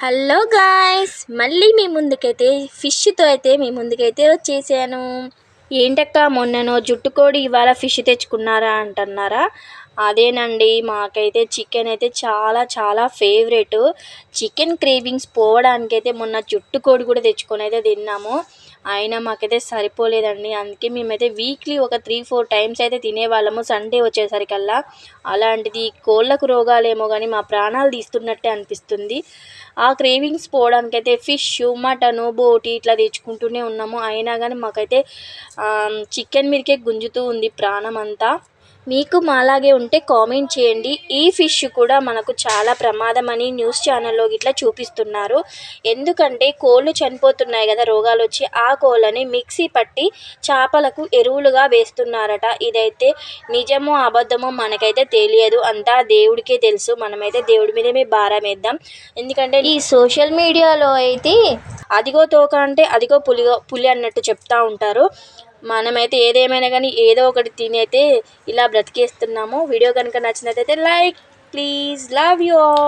Hello guys మళ్ళీ మీ ముందుకైతే ఫిష్తో అయితే మీ ముందుకైతే వచ్చేసాను. ఏంటక్క మొన్ననో జుట్టుకోడి ఇవాళ ఫిష్ తెచ్చుకున్నారా అంటున్నారా? అదేనండి మాకైతే చికెన్ అయితే చాలా చాలా ఫేవరెట్. చికెన్ క్రేవింగ్స్ పోవడానికైతే మొన్న జుట్టుకోడి కూడా తెచ్చుకొని అయితే తిన్నాము. అయినా మాకైతే సరిపోలేదండి. అందుకే మేమైతే వీక్లీ ఒక త్రీ ఫోర్ టైమ్స్ అయితే తినేవాళ్ళము. సండే వచ్చేసరికల్లా అలాంటిది కోళ్ళకు రోగాలేమో కానీ మా ప్రాణాలు తీస్తున్నట్టే అనిపిస్తుంది. ఆ క్రేవింగ్స్ పోవడానికైతే ఫిష్ మటను బోటి ఇట్లా తెచ్చుకుంటూనే ఉన్నాము. అయినా కానీ మాకైతే చికెన్ మీదకే గుంజుతూ ఉంది ప్రాణం అంతా మీకు మాలాగే ఉంటే కామెంట్ చేయండి. ఈ ఫిష్ కూడా మనకు చాలా ప్రమాదమని న్యూస్ ఛానల్లో ఇట్లా చూపిస్తున్నారు. ఎందుకంటే కోళ్ళు చనిపోతున్నాయి కదా రోగాలు వచ్చి ఆ కోళ్ళని మిక్సీ పట్టి చేపలకు ఎరువులుగా వేస్తున్నారట. ఇదైతే నిజమో అబద్ధమో మనకైతే తెలియదు. అంతా దేవుడికే తెలుసు. మనమైతే దేవుడి మీదమే భారం వేద్దాం. ఎందుకంటే ఈ సోషల్ మీడియాలో అయితే అదిగో తోక అంటే అదిగో పులిగో పులి అన్నట్టు చెప్తూ ఉంటారు. మనమైతే ఏదేమైనా కానీ ఏదో ఒకటి తిని అయితే ఇలా బ్రతికేస్తున్నాము. వీడియో కనుక నచ్చినట్లయితే like please love you all